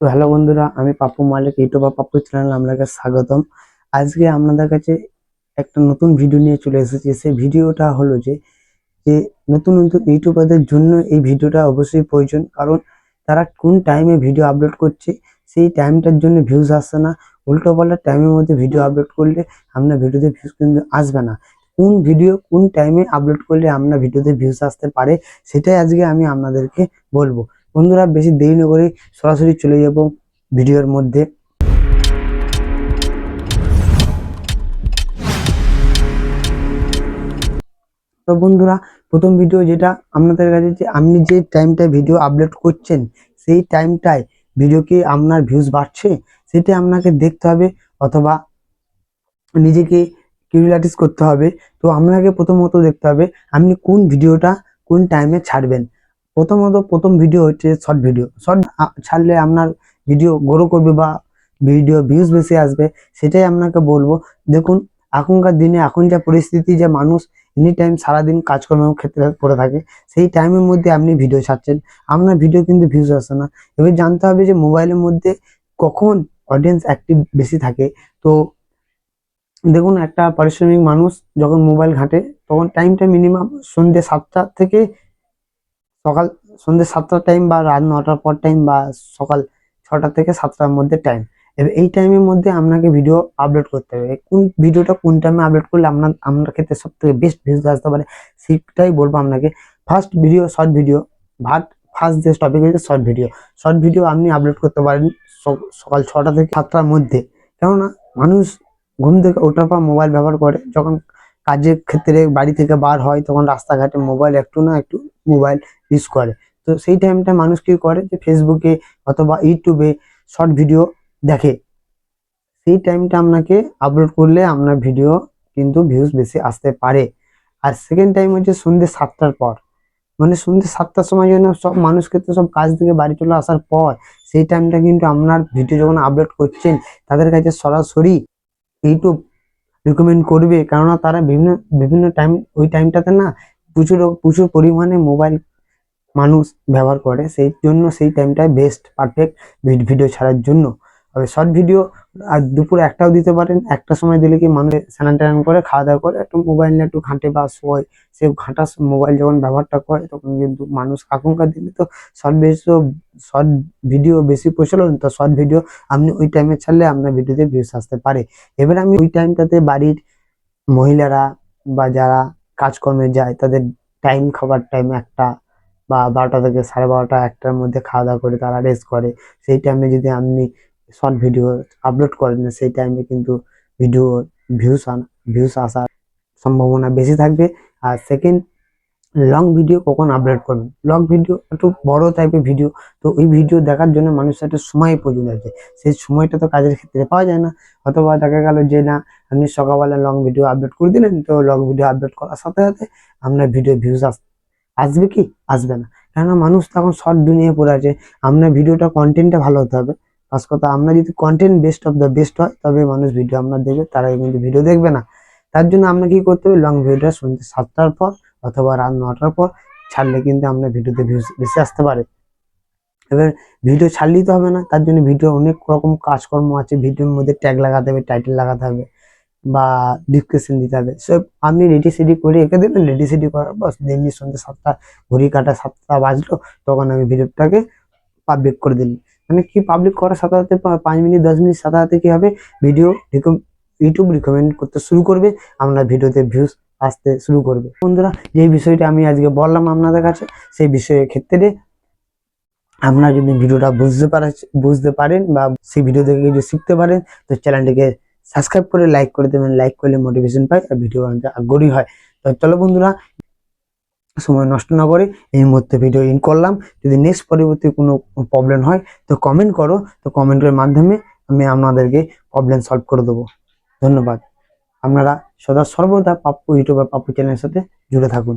তো হ্যালো বন্ধুরা, আমি পাপু মালিক, ইউটিউব বা পাপ্পু চ্যানেল আপনাকে স্বাগতম। আজকে আপনাদের কাছে একটা নতুন ভিডিও নিয়ে চলে এসেছি। সেই ভিডিওটা হলো যে যে নতুন নতুন ইউটিউবারদের জন্য এই ভিডিওটা অবশ্যই প্রয়োজন। কারণ তারা কোন টাইমে ভিডিও আপলোড করছে, সেই টাইমটার জন্য ভিউজ আসছে না। উল্টো পাল্টা টাইমের মধ্যে ভিডিও আপলোড করলে আপনার ভিডিওতে ভিউজ কিন্তু আসবে না। কোন ভিডিও কোন টাইমে আপলোড করলে আপনার ভিডিওতে ভিউজ আসতে পারে, সেটাই আজকে আমি আপনাদেরকে বলব। বন্ধুরা, বেশি দেরি না করে সরাসরি চলে যাব ভিডিওর মধ্যে। তো বন্ধুরা, প্রথম ভিডিও যেটা আপনাদের কাছে যে আপনি যে টাইমটায় ভিডিও আপলোড করছেন, সেই টাইমটায় ভিডিও কি আপনার ভিউজ বাড়ছে, সেটা আপনাকে দেখতে হবে অথবা নিজেকে কিউরিলাইটিস করতে হবে। তো আপনাকে প্রথমত দেখতে হবে আপনি কোন ভিডিওটা কোন টাইমে ছাড়বেন। প্রথমত প্রথম ভিডিও হচ্ছে শর্ট ভিডিও শর্ট ছাড়লে আপনার ভিডিও গ্রো করবে বা ভিডিও ভিউজ বেশি আসবে, সেটাই আপনাকে বলব। দেখুন, এখনকার দিনে এখন যা পরিস্থিতি যে মানুষ এনি টাইম সারাদিন কাজকর্মের ক্ষেত্রে পড়ে থাকে, সেই টাইমের মধ্যে আপনি ভিডিও ছাড়ছেন। আপনার ভিডিও কিন্তু ভিউজ আসে না। এবার জানতে হবে যে মোবাইলের মধ্যে কখন অডিয়েন্স অ্যাক্টিভ বেশি থাকে। তো দেখুন, একটা পারিশ্রমিক মানুষ যখন মোবাইল ঘাঁটে, তখন টাইমটা মিনিমাম সন্ধ্যে সাতটা থেকে সকাল সন্ধ্যে সাতটার টাইম বা রাত নটার পর টাইম বা সকাল ছটা থেকে সাতটার মধ্যে টাইম এবার এই টাইমের মধ্যে আপনাকে ভিডিও আপলোড করতে হবে। কোন ভিডিওটা কোন টাইমে আপলোড করলে আপনার আপনার ক্ষেত্রে সব থেকে বেস্ট ভিউজ আসতে পারে সেটাই বলব আপনাকে। First video short video but first যে টপিক হচ্ছে শর্ট ভিডিও শর্ট ভিডিও আপনি আপলোড করতে পারেন সকাল ছটা থেকে সাতটার মধ্যে। কেননা মানুষ ঘুম থেকে ওঠার পর মোবাইল ব্যবহার করে, যখন কাজের ক্ষেত্রে বাড়ি থেকে বার হয়, তখন রাস্তাঘাটে মোবাইল একটু না একটু মোবাইল ইউজ করে। তো সেই টাইমটা মানুষ কি করে যে ফেসবুকে অথবা ইউটিউবে শর্ট ভিডিও দেখে। সেই টাইমটা আপনাকে আপলোড করলে আপনার ভিডিও কিন্তু ভিউজ বেশি আসতে পারে। আর সেকেন্ড টাইম হচ্ছে সন্ধ্যে সাতটার পর। মানে সন্ধ্যে সাতটার সময় যেন সব মানুষ ক্ষেত্রে সব কাজ থেকে বাড়ি চলে আসার পর, সেই টাইমটা কিন্তু আপনার ভিডিও যখন আপলোড করছেন, তাদের কাছে সরাসরি ইউটিউব রিকমেন্ড করবে। কেননা তারা বিভিন্ন বিভিন্ন টাইম ওই টাইমটাতে না প্রচুর প্রচুর পরিমাণে মোবাইল মানুষ ব্যবহার করে। সেই জন্য সেই টাইমটাই বেস্ট পারফেক্ট ভিডিও ছাড়ার জন্য। তবে শর্ট ভিডিও আর দুপুর একটাও দিতে পারেন। একটা সময় দিলে কি মানুষ স্নান টান করে খাওয়া দাওয়া করে, একটু মোবাইল নিয়ে একটু ঘাঁটে বা শোয়। সে ঘাঁটা মোবাইল যখন ব্যবহারটা করে, তখন কিন্তু মানুষ এখনকার দিনে তো শর্ট বেশি শর্ট ভিডিও বেশি প্রচলন, তো শর্ট ভিডিও আপনি ওই টাইমে ছাড়লে আপনার ভিডিওতে ভিউস আসতে পারে। এবার আমি ওই টাইমটাতে বাড়ির মহিলারা বা যারা কাজকর্মে যায়, তাদের টাইম খাবার টাইম একটা বা বারোটা থেকে সাড়ে বারোটা, একটার মধ্যে খাওয়া দাওয়া করে তারা রেস্ট করে। সেই টাইমে যদি আপনি শর্ট ভিডিও আপলোড করেন না, সেই টাইমে কিন্তু ভিডিও ভিউস ভিউস আসার সম্ভাবনা বেশি থাকবে। আর সেকেন্ড লং ভিডিও কখন আপলোড করবেন? লং ভিডিও একটু বড় টাইপের ভিডিও তো ওই ভিডিও দেখার জন্য মানুষের একটা সময় প্রয়োজন আছে। সেই সময়টা তো কাজের ক্ষেত্রে পাওয়া যায় না। অথবা দেখা গেল যে না, আপনি সকালবেলা লং ভিডিও আপলোড করে দিলেন, তো লং ভিডিও আপলোড করার সাথে সাথে আপনার ভিডিও ভিউজ আস, আসবে কি? আসবে না। কেননা মানুষ তখন শর্ট দুনিয়ে পড়ে আছে। আপনার ভিডিওটা কন্টেন্টটা ভালো হতে হবে। ফার্স্ট কথা আপনার যদি content best of the best হয় তবে মানুষ ভিডিও আপনার দেখবে তারা কিন্তু ভিডিও দেখবে না। তার জন্য আপনাকে কি করতে হবে? লং ভিডিওটা সন্ধ্যে সাতটার পর অথবা রাত নটার পর ছাড়লে কিন্তু আপনার ভিডিওতে বেশি আসতে পারে। এবার ভিডিও ছাড়লেই তো হবে না, তার জন্য ভিডিও অনেক রকম কাজকর্ম আছে ভিডিওর মধ্যে ট্যাগ লাগাতে হবে টাইটেল লাগাতে হবে, বা ডিসক্রিপশন দিতে হবে। সব আপনি রেডি সেডি করে এঁকে দেবেন রেডি সেডি করার পর এমনি সন্ধ্যে সাতটা, ঘড়ি কাটা সাতটা বাজলো, তখন আমি ভিডিওটাকে পাবলিক করে দিলাম। মানে কি পাবলিক করার সাথে সাথে পাঁচ মিনিট, দশ মিনিট সাথে সাথে কি হবে? ভিডিও ইউটিউব রিকমেন্ড করতে শুরু করবে আপনার ভিডিওতে ভিউজ আসতে শুরু করবে। বন্ধুরা, যে বিষয়টা আমি আজকে বললাম আপনাদের কাছে, সেই বিষয়ের ক্ষেত্রে আপনারা যদি ভিডিওটা বুঝতে পারে, বুঝতে পারেন বা সেই ভিডিও থেকে কিছু শিখতে পারেন, তো চ্যানেলটিকে সাবস্ক্রাইব করে লাইক করে দেবেন লাইক করলে মোটিভেশন পাই আর ভিডিও আগ্রহী হয়। তো চলো বন্ধুরা সময় নষ্ট না করে এই মুহূর্তে ভিডিও ইন করলাম। যদি নেক্সট পরবর্তী কোনো প্রবলেম হয়, তো কমেন্ট করো। তো কমেন্টের মাধ্যমে আমি আপনাদেরকে প্রবলেম সলভ করে দেবো। ধন্যবাদ। আপনারা সদা সর্বদা পাপ্পু ইউটিউব পাপ্পু চ্যানেলের সাথে জুড়ে থাকুন।